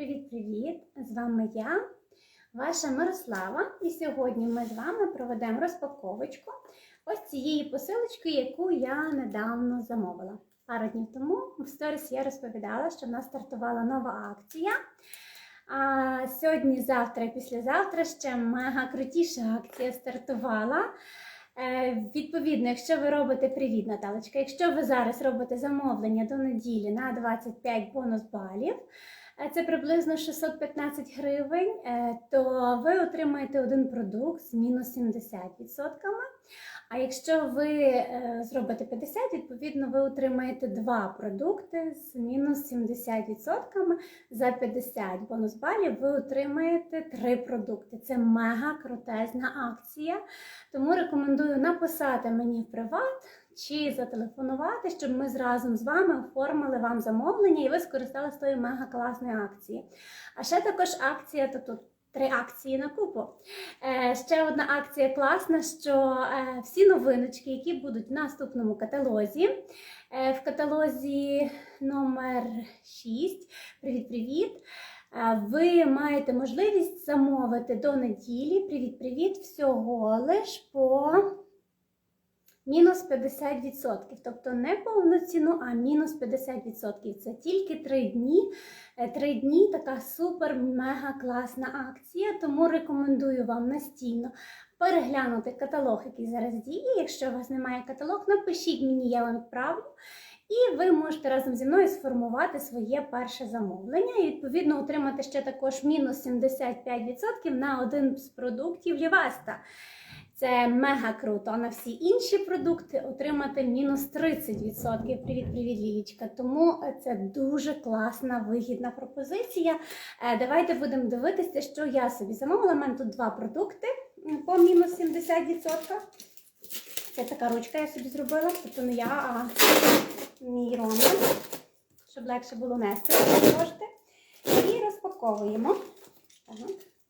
Привіт-привіт! З вами я, ваша Мирослава, і сьогодні ми з вами проведемо розпаковочку ось цієї посилочки, яку я недавно замовила. Пару днів тому в сторіс я розповідала, що в нас стартувала нова акція. А сьогодні, завтра післязавтра ще мега крутіша акція стартувала. Е, Відповідно, якщо ви робите привіт, Наталочка, якщо ви зараз робите замовлення до неділі на 25 бонус балів, це приблизно 615 гривень, е, то ви отримаєте один продукт з мінус 70%. А якщо ви е, зробите 50, відповідно, ви отримаєте два продукти з мінус 70%. За 50 бонус балів ви отримаєте три продукти. Це мега крутезна акція. Тому рекомендую написати мені в приват чи зателефонувати, щоб ми разом з вами оформили вам замовлення і ви скористалися тої мега класної акції. А ще також акція, то тут три акції на купу. Е, ще одна акція класна, що е, всі новиночки, які будуть в наступному каталозі, е, в каталозі номер 6, привіт-привіт. Е, Ви маєте можливість замовити до неділі. Привіт-привіт! Всього лиш по мінус 50%. Тобто не повну ціну, а мінус 50%. Це тільки 3 дні. Е, Три дні така супер-мега класна акція. Тому рекомендую вам настійно переглянути каталог, який зараз діє. Якщо у вас немає каталог, напишіть мені, я вам відправлю. І ви можете разом зі мною сформувати своє перше замовлення і відповідно отримати ще також мінус 75% на один з продуктів Лівеста. Це мега круто. А на всі інші продукти отримати мінус 30%. Привіт-привіт, Лілічка. Тому це дуже класна вигідна пропозиція. Е, Давайте будемо дивитися, що я собі замовила. У мене тут два продукти по мінус 70%. Це така ручка я собі зробила, тобто не я, а мій Роман, щоб легше було нести кошти. І розпаковуємо.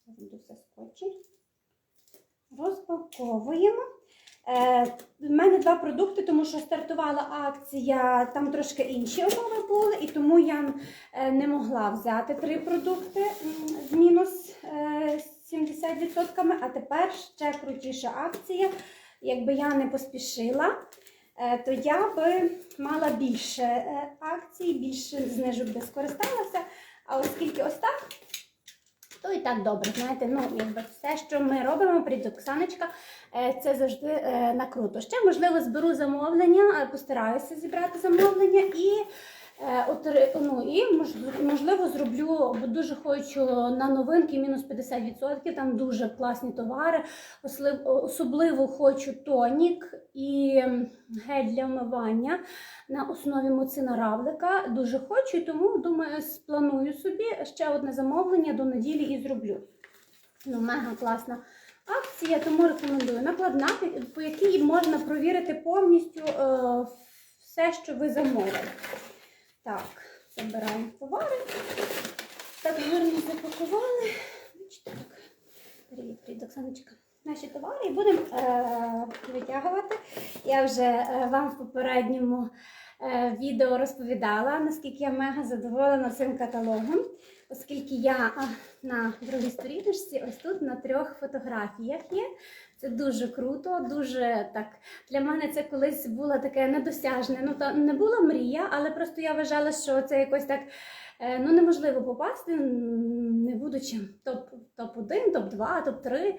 Буду все скотчі. Розпаковуємо. Е, в мене два продукти, тому що стартувала акція, там трошки інші умови були, і тому я е, не могла взяти три продукти з мінус е, 70%, а тепер ще крутіша акція. Якби я не поспішила, е, то я би мала більше е, акцій, більше знижок би скористалася. А оскільки ось то і так добре. Знаєте, ну якби все, що ми робимо, привіт, Оксаночка, е, це завжди е, на. Ще можливо зберу замовлення, е, постараюся зібрати замовлення і. Е, Ну і можливо зроблю, бо дуже хочу на новинки мінус 50%, там дуже класні товари. Особливо хочу тонік і гель для вмивання на основі муцина равлика. Дуже хочу, тому думаю, спланую собі ще одне замовлення до неділі і зроблю. Ну, мега класна акція, тому рекомендую. Накладна, по якій можна провірити повністю е, все, що ви замовили. Так, забираємо товари. Так гарно запакували. Бачите, так. Привіт, привіт, Оксаночка. Наші товари і будемо е, витягувати. Я вже е, вам в попередньому е, відео розповідала, наскільки я мега задоволена цим каталогом, оскільки я на другій сторіночці, ось тут на трьох фотографіях є. Це дуже круто, дуже так. Для мене це колись було таке недосяжне. Ну, то не була мрія, але просто я вважала, що це якось так е, ну, неможливо попасти, не будучи топ, топ-1, топ-2, топ-3,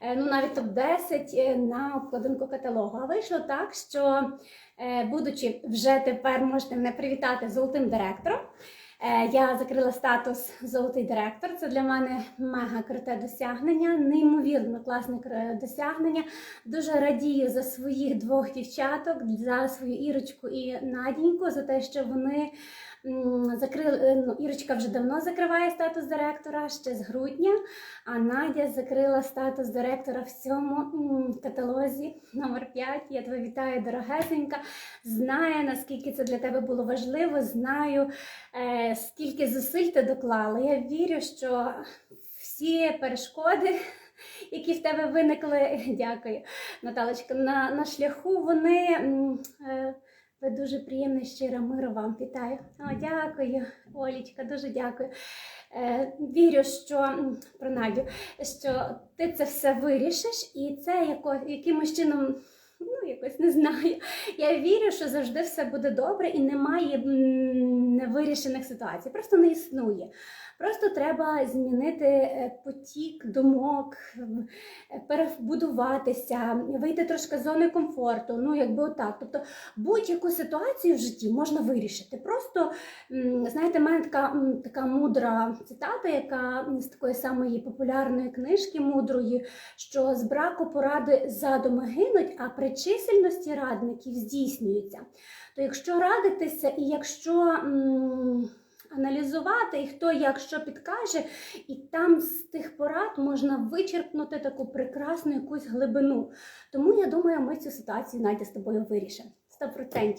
е, ну навіть топ-10 на обкладинку каталогу. А вийшло так, що, е, будучи вже тепер можете мене привітати золотим директором. Е, Я закрила статус Золотий директор. Це для мене мега круте досягнення, неймовірно класне досягнення. Дуже радію за своїх двох дівчаток, за свою Ірочку і Надіньку, за те, що вони закрили. е, Ну, Ірочка вже давно закриває статус директора, ще з грудня. А Надя закрила статус директора в цьому каталозі номер 5. Я тебе вітаю, дорогесенька. Знаю, наскільки це для тебе було важливо. Знаю, е, скільки зусиль ти доклала. Я вірю, що всі перешкоди, які в тебе виникли, дякую, Наталочка, на, на шляху, вони. е, Ви дуже приємна, щира миру вам вітаю. О, дякую, Олічка, дуже дякую. Е, Вірю, що про Надю, що ти це все вирішиш, і це яко, якимось чином, ну якось не знаю. Я вірю, що завжди все буде добре і немає невирішених ситуацій. Просто не існує. Просто треба змінити е, потік думок, е, перебудуватися, вийти трошки з зони комфорту. Ну, якби отак. Тобто будь-яку ситуацію в житті можна вирішити. Просто знаєте, в мене така, така мудра цитата, яка з такої самої популярної книжки мудрої, що з браку поради задуми гинуть, а при чисельності радників здійснюються. То якщо радитися, і якщо аналізувати, і хто як що підкаже, і там з тих порад можна вичерпнути таку прекрасну якусь глибину. Тому я думаю, ми цю ситуацію Надя з тобою вирішимо. 100%.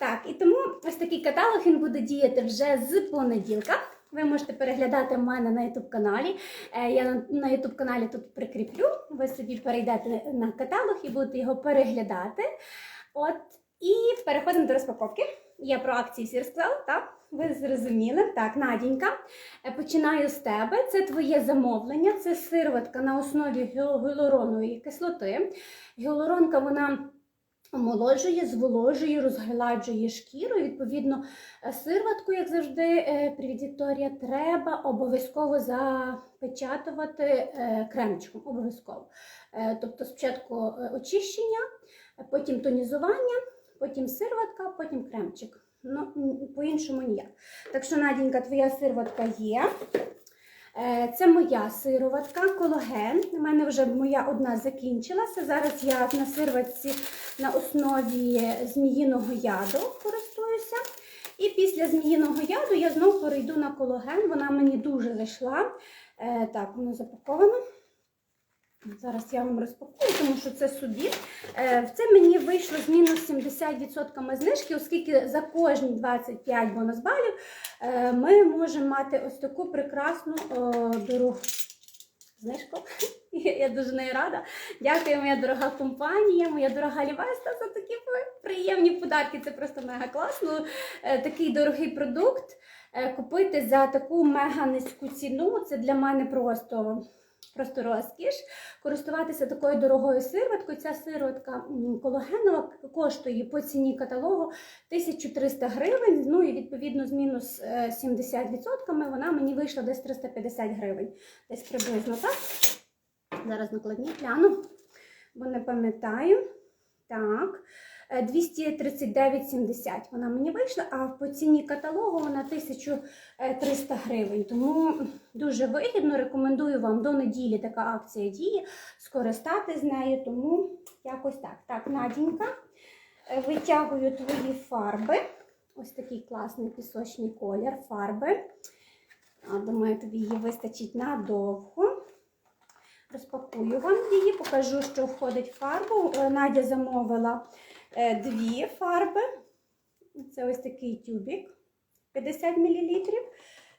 Так, і тому ось такий каталог він буде діяти вже з понеділка. Ви можете переглядати в мене на YouTube каналі. Е, Я на- на YouTube каналі тут прикріплю. Ви собі перейдете на каталог і будете його переглядати. От і переходимо до розпаковки. Я про акції всі розказала, так? Ви зрозуміли. Так, Надінька, е, починаю з тебе. Це твоє замовлення. Це сироватка на основі гіал- гіалуронової кислоти. Гіалуронка вона омолоджує, зволожує, розгладжує шкіру. І, відповідно, е, сироватку, як завжди, е, привіт, Вікторія, треба обов'язково запечатувати кремчиком. Обов'язково. Тобто спочатку очищення, потім тонізування, потім сироватка, потім кремчик. Ну, по-іншому ніяк. Так що, Надінька, твоя сироватка є. Е, Це моя сироватка, колаген. У мене вже моя одна закінчилася. Зараз я на сироватці на основі зміїного яду користуюся. І після зміїного яду я знову перейду на колаген. Вона мені дуже зайшла. Е, Так, воно запаковано. Зараз я вам розпакую, тому що це собі. Е, Це мені вийшло з мінус 70% знижки, оскільки за кожні 25 бонус балів е, ми можемо мати ось таку прекрасну дорогу. Знижку. Я дуже нею рада. Дякую, моя дорога компанія, моя дорога Лівеста за такі приємні подарки. Це просто мега класно. Е, Такий дорогий продукт. Купити за таку мега низьку ціну. Це для мене просто. Просто розкіш. Користуватися такою дорогою сироваткою. Ця сироватка м, колагенова коштує по ціні каталогу 1300 гривень. Ну і відповідно з мінус е, 70% вона мені вийшла десь 350 гривень. Десь приблизно так. Зараз накладні гляну, бо не пам'ятаю. Так. Е, 239,70 вона мені вийшла, а по ціні каталогу вона 1300 гривень. Тому дуже вигідно. Рекомендую вам до неділі така акція діє, скористати з нею. Тому якось так. Так, Надінька, е, витягую твої фарби. Ось такий класний пісочний колір фарби. Думаю, тобі її вистачить надовго. Розпакую вам її, покажу, що входить в фарбу. Е, Надя замовила е, дві фарби. Це ось такий тюбик 50 мл.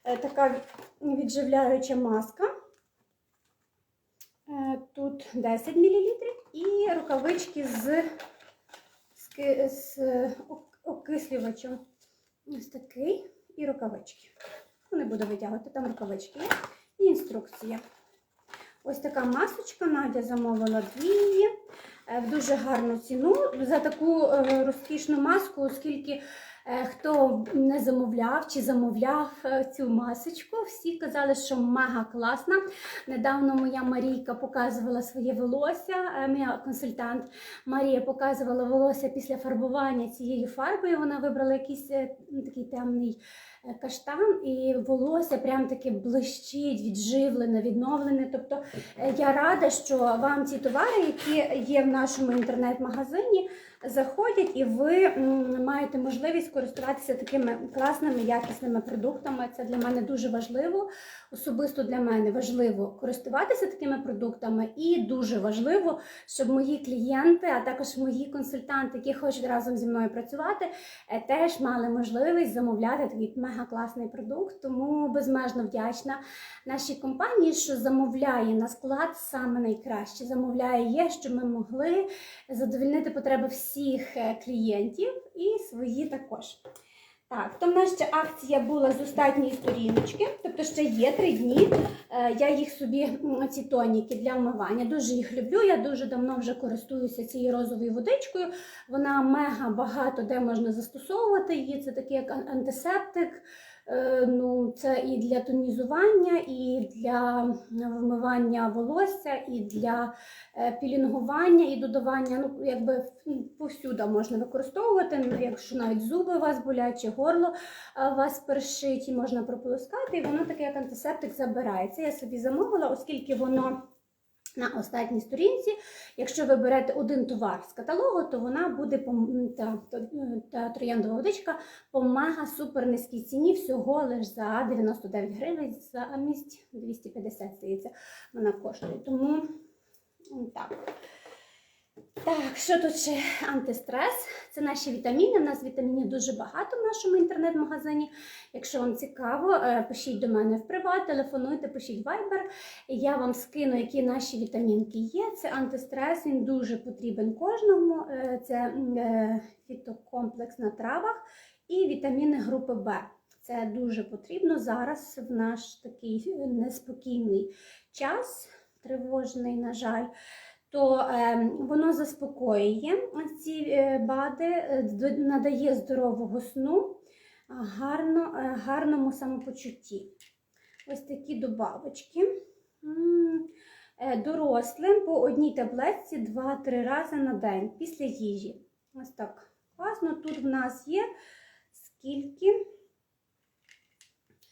Е, Така відживляюча маска. Е, Тут 10 мл. І рукавички з, з, з окислювачем. Ось такий. І рукавички. Не буду витягувати, там рукавички є. І інструкція. Ось така масочка. Надя замовила дві е, в дуже гарну ціну за таку е, розкішну маску, оскільки е, хто не замовляв чи замовляв е, цю масочку, всі казали, що мега класна. Недавно моя Марійка показувала своє волосся. е, Моя консультант Марія показувала волосся після фарбування цією фарбою. Вона вибрала якийсь е, такий темний е, каштан, і волосся прям таки блищить, відживлене, відновлене. Тобто е, я рада, що вам ці товари, які є в нашому інтернет-магазині, заходять, і ви маєте можливість користуватися такими класними якісними продуктами. Це для мене дуже важливо. Особисто для мене важливо користуватися такими продуктами, і дуже важливо, щоб мої клієнти, а також мої консультанти, які хочуть разом зі мною працювати, е, теж мали можливість замовляти такий мега класний продукт. Тому безмежно вдячна нашій компанії, що замовляє на склад саме найкраще. Замовляє є, щоб ми могли задовільнити потреби всіх е, клієнтів і свої також. Так, то в нас ще акція була з останньої сторіночки, тобто ще є три дні. Е, Я їх собі, ці тоніки для вмивання, дуже їх люблю. Я дуже давно вже користуюся цією розовою водичкою. Вона мега багато де можна застосовувати її. Це такий як антисептик. Е, Ну, це і для тонізування, і для вмивання волосся, і для е, пілінгування, і додавання. Ну, якби повсюди можна використовувати. Ну, Якщо навіть зуби у вас болять, чи горло у вас першить, і можна прополоскати, і воно таке як антисептик забирається. Я собі замовила, оскільки воно. На останній сторінці, якщо ви берете один товар з каталогу, то вона буде та, та, та трояндова водичка по мега супер низькій ціні, всього лише за 99 гривень замість 250, здається, вона коштує. Тому так. Так, що тут ще антистрес? Це наші вітаміни. У нас вітамінів дуже багато в нашому інтернет-магазині. Якщо вам цікаво, е, пишіть до мене в приват, телефонуйте, пишіть Viber. Я вам скину, які наші вітамінки є. Це антистрес, він дуже потрібен кожному. Е, Це е, фітокомплекс на травах і вітаміни групи Б. Це дуже потрібно зараз в наш такий неспокійний час, тривожний, на жаль. То е, воно заспокоює ці е, бади, е, надає здорового сну, гарно, е, гарному самопочутті. Ось такі добавочки. Дорослим по одній таблетці 2-3 рази на день після їжі. Ось так класно. Тут в нас є скільки?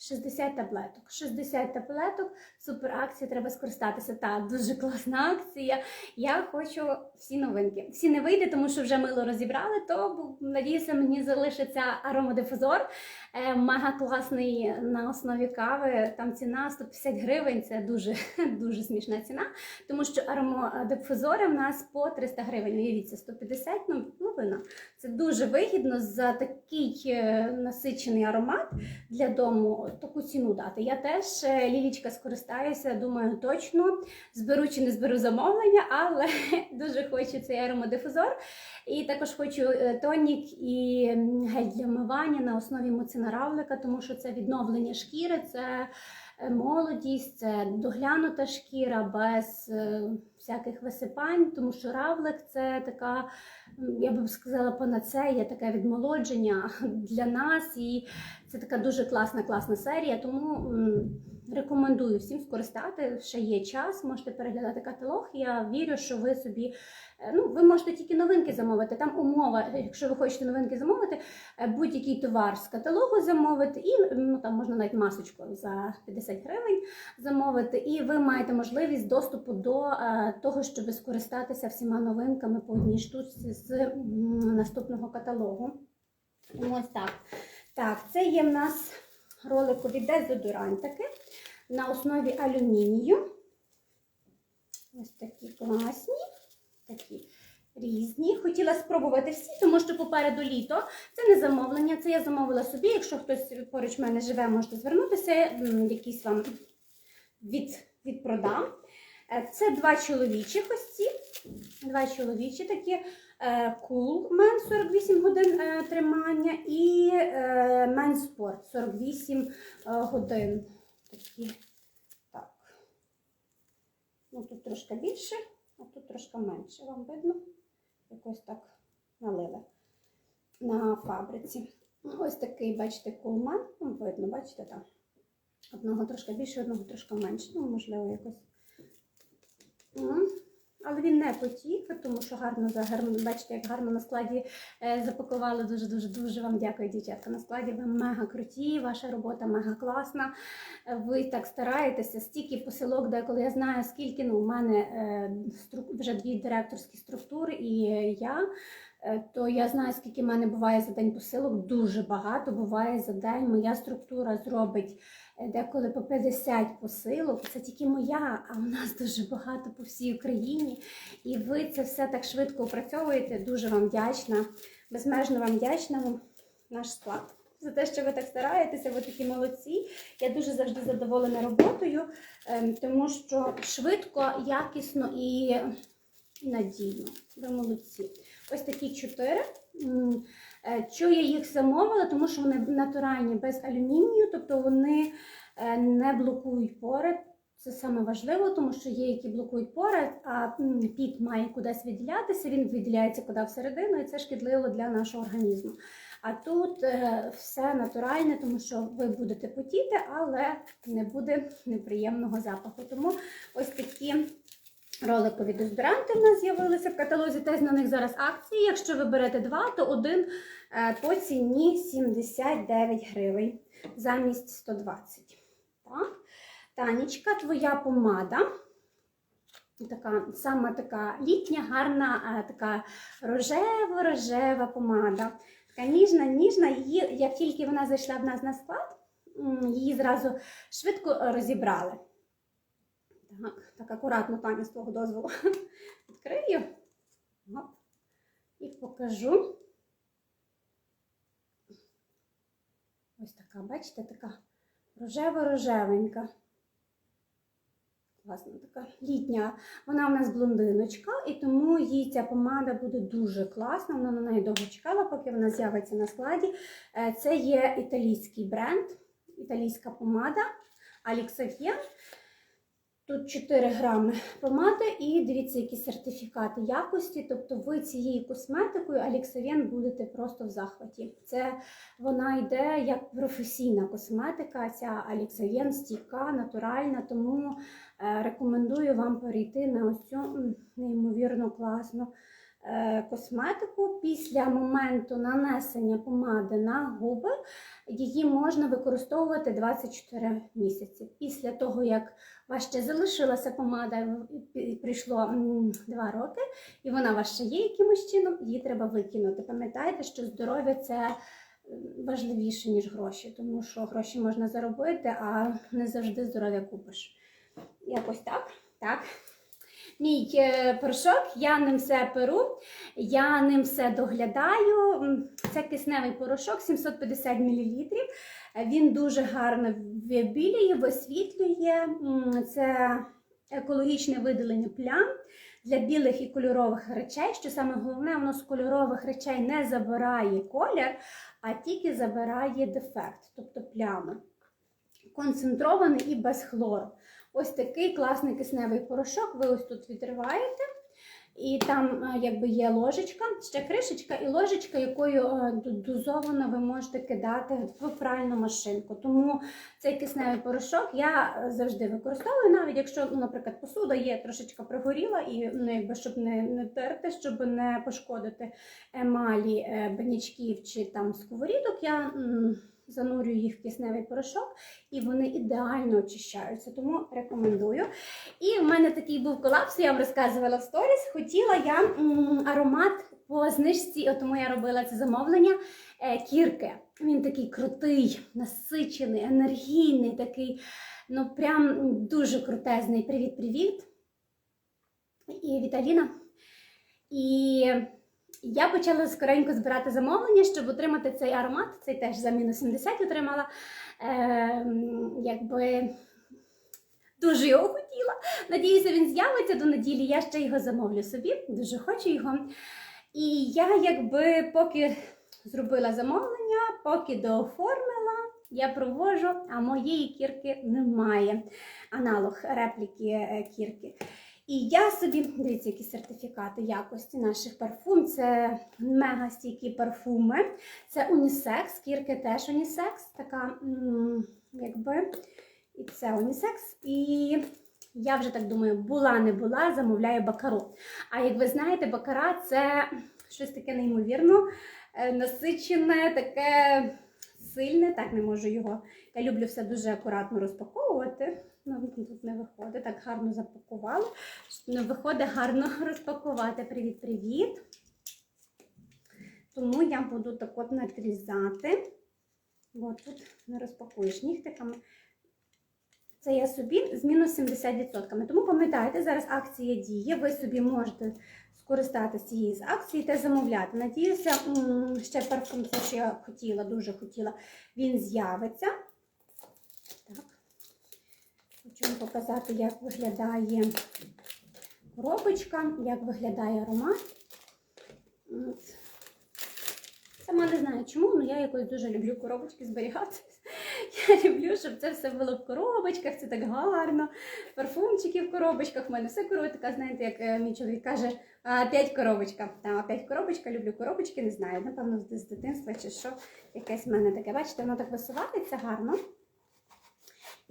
60 таблеток. 60 таблеток, супер акція, треба скористатися. Та дуже класна акція. Я хочу всі новинки. Всі не вийде, тому що вже мило розібрали, то надіюся, мені залишиться аромадифузор. Е, Мега класний на основі кави. Там ціна 150 гривень. Це дуже, дуже смішна ціна, тому що аромадифузори в нас по 300 гривень. Уявіться, 150, ну половина. Це дуже вигідно за такий е, насичений аромат для дому таку ціну дати. Я теж е, лілічка скористаюся, думаю, точно зберу чи не зберу замовлення, але дуже хочу цей аромадифузор. І також хочу е, тонік і гель для вмивання на основі муцинаравлика, тому що це відновлення шкіри, це е, молодість, це доглянута шкіра без е, всяких висипань, тому що равлик це така, я би сказала, панацея, таке відмолодження для нас. І це така дуже класна, класна серія, тому рекомендую всім скористати. Ще є час, можете переглядати каталог. Я вірю, що ви собі е, ну, ви можете тільки новинки замовити. Там умова, якщо ви хочете новинки замовити, е, будь-який товар з каталогу замовити, і ну там можна навіть масочку за 50 гривень замовити, і ви маєте можливість доступу до е, того, щоб скористатися всіма новинками по одній штуці з наступного каталогу. Ось так. Так, це є в нас роликові дезодорантики на основі алюмінію. Ось такі класні, такі різні. Хотіла спробувати всі, тому що попереду літо. Це не замовлення, це я замовила собі. Якщо хтось поруч мене живе, можете звернутися, якісь вам від, відпродам. Е, Це два чоловічих ось. Два чоловічі такі е, Cool Men 48 годин е, тримання і е, Men Sport 48 е, годин. Такі. Так. Ну, тут трошки більше, а тут трошки менше. Вам видно? Якось так налили на фабриці. Ось такий, бачите, кулман. Вам видно, бачите, там. Одного трошки більше, одного трошки менше. Ну, можливо, якось. Але він не потік, тому що гарно загарно. бачите, як гарно на складі е, запакували. Дуже дуже дуже вам дякую, дівчатка. На складі ви мега круті, ваша робота мега класна. Е, Ви так стараєтеся, стільки посилок, деколи я знаю, скільки ну, у мене е, стру- вже дві директорські структури, і я. Е, То я знаю, скільки в мене буває за день посилок. Дуже багато буває за день. Моя структура зробить е, деколи по 50 посилок. Це тільки моя, а у нас дуже багато по всій Україні. І ви це все так швидко опрацьовуєте. Дуже вам вдячна, безмежно вам вдячна наш склад. За те, що ви так стараєтеся, ви такі молодці. Я дуже завжди задоволена роботою, ем, тому що швидко, якісно і, надійно. Ви молодці. Ось такі чотири. М, Е, Чого я їх замовила? Тому що вони натуральні без алюмінію, тобто вони е, не блокують пори. Це саме важливо, тому що є, які блокують пори, а піт має кудись виділятися, він виділяється куди всередину, і це шкідливо для нашого організму. А тут е, все натуральне, тому що ви будете потіти, але не буде неприємного запаху. Тому ось такі роликові дезодоранти в нас з'явилися в каталозі. Теж на них зараз акції. Якщо ви берете два, то один е, по ціні 79 гривень замість 120. Так. Танечка, твоя помада. Така саме така літня, гарна, е, така рожева-рожева помада. Така ніжна, ніжна. Як тільки вона зайшла в нас на склад, її зразу швидко розібрали. Так, так акуратно, Таня, з твого дозволу. Відкрию. Оп. І покажу. Ось така, бачите, така рожева-рожевенька. Класна така літня. Вона у нас блондиночка, і тому їй ця помада буде дуже класна. Вона на неї довго чекала, поки вона з'явиться на складі. Е, Це є італійський бренд, італійська помада Alixavien. Тут 4 грами помади і дивіться, які сертифікати якості. Тобто ви цією косметикою Alixavien будете просто в захваті. Це вона йде як професійна косметика. Ця Alixavien стійка, натуральна, тому е, рекомендую вам перейти на ось цю неймовірно класну е, косметику. Після моменту нанесення помади на губи її можна використовувати 24 місяці. Після того, як ще залишилася помада, прийшло 2 роки, і вона ще є якимось чином, її треба викинути. Пам'ятайте, що здоров'я це важливіше, ніж гроші, тому що гроші можна заробити, а не завжди здоров'я купиш. Якось так. так. Мій е, порошок, я ним все перу, я ним все доглядаю. Це кисневий порошок 750 мл. Він дуже гарно вибілює, висвітлює. Це екологічне видалення плям для білих і кольорових речей. Що саме головне, воно з кольорових речей не забирає колір, а тільки забирає дефект, тобто плями. Концентрований і без хлору. Ось такий класний кисневий порошок. Ви ось тут відриваєте. І там е, якби є ложечка, ще кришечка і ложечка, якою е, дозовано ви можете кидати в пральну машинку. Тому цей кисневий порошок я е, завжди використовую, навіть якщо, ну, наприклад, посуда є трошечки пригоріла, і ну, якби, щоб не, не терти, щоб не пошкодити емалі банячків чи там сковорідок, я занурюю їх в кисневий порошок, і вони ідеально очищаються. Тому рекомендую. І в мене такий був колапс, я вам розказувала в сторіс. Хотіла я аромат по знижці, от тому я робила це замовлення. е, Кірки. Він такий крутий, насичений, енергійний, такий, ну прям дуже крутезний. Привіт-привіт. І Віталіна. І я почала скоренько збирати замовлення, щоб отримати цей аромат. Цей теж за мінус 70 отримала. Е, якби дуже його хотіла. Надіюся, він з'явиться до неділі. Я ще його замовлю собі, дуже хочу його. І я, якби, поки зробила замовлення, поки дооформила, я провожу, а моєї кірки немає. Аналог репліки е, кірки. І я собі, дивіться, які сертифікати якості наших парфум. Це мега стійкі парфуми. Це унісекс, кірки теж унісекс, така, якби, і це унісекс. І я вже так думаю, була не була, замовляю бакару. А як ви знаєте, бакара це щось таке неймовірно е, насичене, таке сильне. Так не можу його. Я люблю все дуже акуратно розпаковувати. Ну, тут не виходить, так гарно запакувала. Виходить гарно розпакувати. Привіт-привіт. Тому я буду так от надрізати. От тут не розпакуєш нігтиками. Це я собі з мінус 70%. Тому пам'ятайте, зараз акція діє, ви собі можете скористатися цією з акції та замовляти. Надіюся, ще парфум, це що я хотіла, дуже хотіла, він з'явиться. Хочу вам показати, як виглядає коробочка, як виглядає аромат. Сама не знаю чому, але я якось дуже люблю коробочки зберігати. Я люблю, щоб це все було в коробочках, це так гарно. Парфумчики в коробочках. У мене все коробка, така, знаєте, як е, мій чоловік каже, «А, опять коробочка. Там опять коробочка, люблю коробочки, не знаю. Напевно, з дитинства чи що. Якесь в мене таке. Бачите, воно так висувається гарно.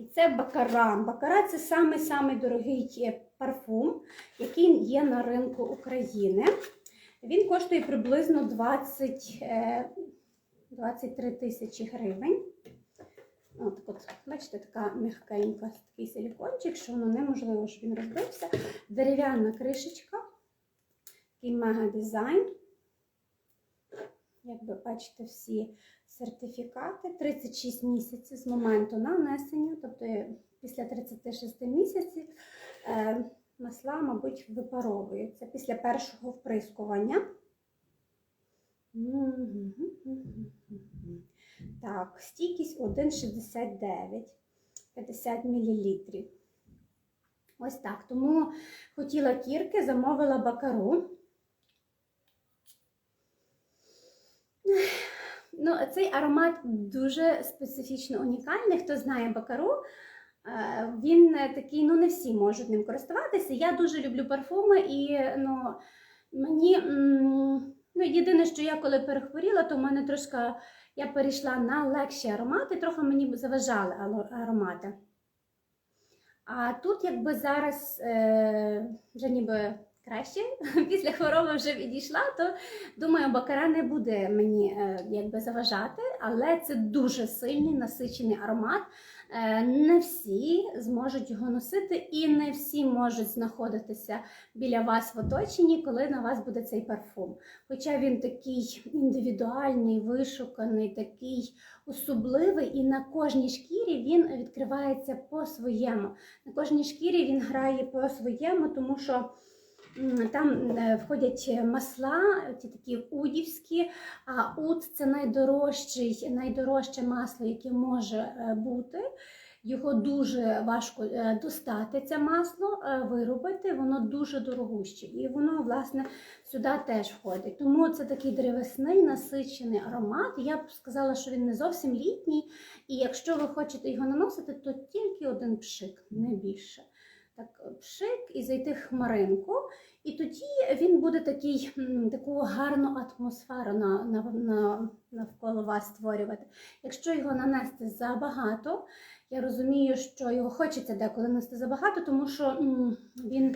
І це бакара. Бакара це самий-самий дорогий е, парфум, який є на ринку України. Він коштує приблизно 20, е, 23 тисячі гривень. От, от, бачите, така м'якенька, такий силікончик, що воно неможливо, щоб він розбився. Дерев'яна кришечка, такий мега дизайн. Як ви бачите, всі сертифікати 36 місяців з моменту нанесення, тобто після 36 місяців е, масла, мабуть, випаровуються після першого вприскування. Так, стійкість 1,69, 50 мл. Ось так. Тому хотіла кірки, замовила бакару. Ну, цей аромат дуже специфічно унікальний. Хто знає бакару, е, він такий, ну не всі можуть ним користуватися. Я дуже люблю парфуми, і ну, мені ну, єдине, що я коли перехворіла, то в мене трошки я перейшла на легші аромати, трохи мені заважали аромати. А тут, якби зараз е, вже ніби краще, після хвороби вже відійшла, то думаю, бакара не буде мені е, якби заважати, але це дуже сильний насичений аромат. Е, Не всі зможуть його носити, і не всі можуть знаходитися біля вас в оточенні, коли на вас буде цей парфум. Хоча він такий індивідуальний, вишуканий, такий особливий, і на кожній шкірі він відкривається по-своєму. На кожній шкірі він грає по-своєму, тому що. Там е, входять масла, ті такі удівські, а уд це найдорожчий, найдорожче масло, яке може е, бути. Його дуже важко е, достати, це масло, виробити, воно дуже дорогуще. І воно, власне, сюди теж входить. Тому це такий древесний, насичений аромат. Я б сказала, що він не зовсім літній. І якщо ви хочете його наносити, то тільки один пшик, не більше. Так, пшик і зайти хмаринку. І тоді він буде такий, таку гарну атмосферу на, на, на, навколо вас створювати. Якщо його нанести забагато, я розумію, що його хочеться деколи нанести забагато, тому що м, він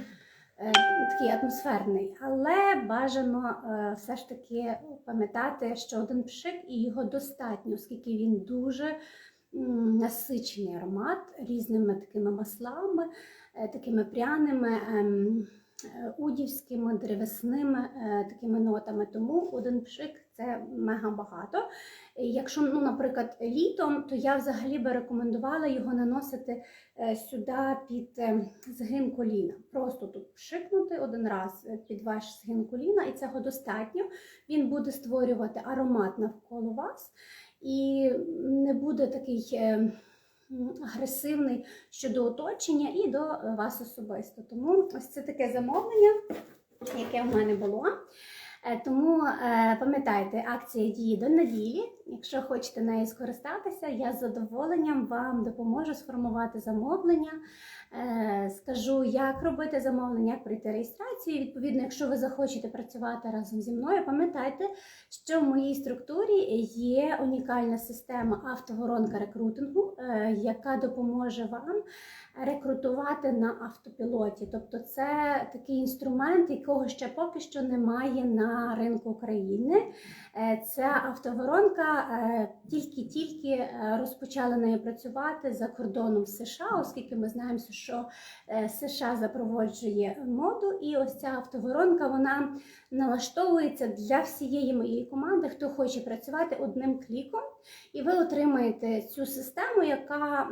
е, такий атмосферний. Але бажано е, все ж таки пам'ятати, що один пшик і його достатньо, оскільки він дуже насичений аромат різними такими маслами, е, такими пряними. ем, е, Удівськими, древесними е, такими нотами, тому один пшик це мега багато. Якщо, ну, наприклад, літом, то я взагалі би рекомендувала його наносити е, сюди під е, згин коліна. Просто тут пшикнути один раз е, під ваш згин коліна, і цього достатньо. Він буде створювати аромат навколо вас і не буде такий. Агресивний щодо оточення і до е, вас особисто. Тому ось це таке замовлення, яке в мене було. Е, Тому е, пам'ятайте, акція діє до неділі. Якщо хочете нею скористатися, я з задоволенням вам допоможу сформувати замовлення. Е, Скажу, як робити замовлення, як пройти реєстрацію. Відповідно, якщо ви захочете працювати разом зі мною, пам'ятайте, що в моїй структурі є унікальна система автоворонка рекрутингу, яка допоможе вам рекрутувати на автопілоті. Тобто, це такий інструмент, якого ще поки що немає на ринку України. Е, Ця автоворонка е, тільки-тільки е, розпочала нею працювати за кордоном США, оскільки ми знаємо, що США запроваджує моду, і ось ця автоворонка вона налаштовується для всієї моєї команди, хто хоче працювати одним кліком, і ви отримаєте цю систему, яка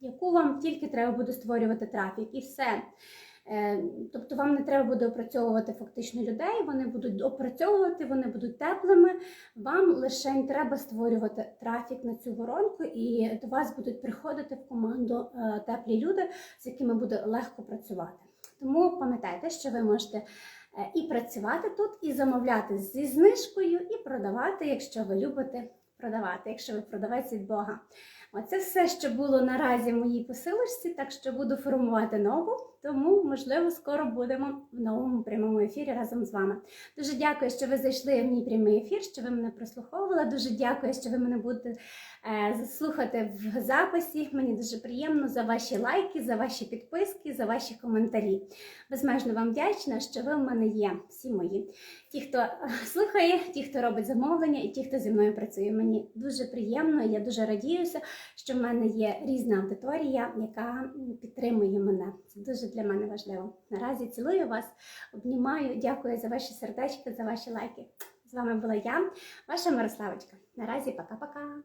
яку вам тільки треба буде створювати трафік, і все. Е, Тобто вам не треба буде опрацьовувати фактично людей, вони будуть опрацьовувати, вони будуть теплими. Вам лише треба створювати трафік на цю воронку, і до вас будуть приходити в команду е, теплі люди, з якими буде легко працювати. Тому пам'ятайте, що ви можете е, і працювати тут, і замовляти зі знижкою, і продавати, якщо ви любите продавати, якщо ви продавець від Бога. Оце все, що було наразі в моїй посилочці, так що буду формувати нову, тому, можливо, скоро будемо в новому прямому ефірі разом з вами. Дуже дякую, що ви зайшли в мій прямий ефір, що ви мене прослуховували. Дуже дякую, що ви мене будете слухати в записі. Мені дуже приємно за ваші лайки, за ваші підписки, за ваші коментарі. Безмежно вам вдячна, що ви в мене є, всі мої. Ті, хто е, слухає, ті, хто робить замовлення, і ті, хто зі мною працює. Мені дуже приємно, я дуже радіюся, що в мене є різна аудиторія, яка підтримує мене. Це дуже для мене важливо. Наразі цілую вас, обнімаю, дякую за ваші сердечки, за ваші лайки. З вами була я, ваша Мирославочка. Наразі пока-пока.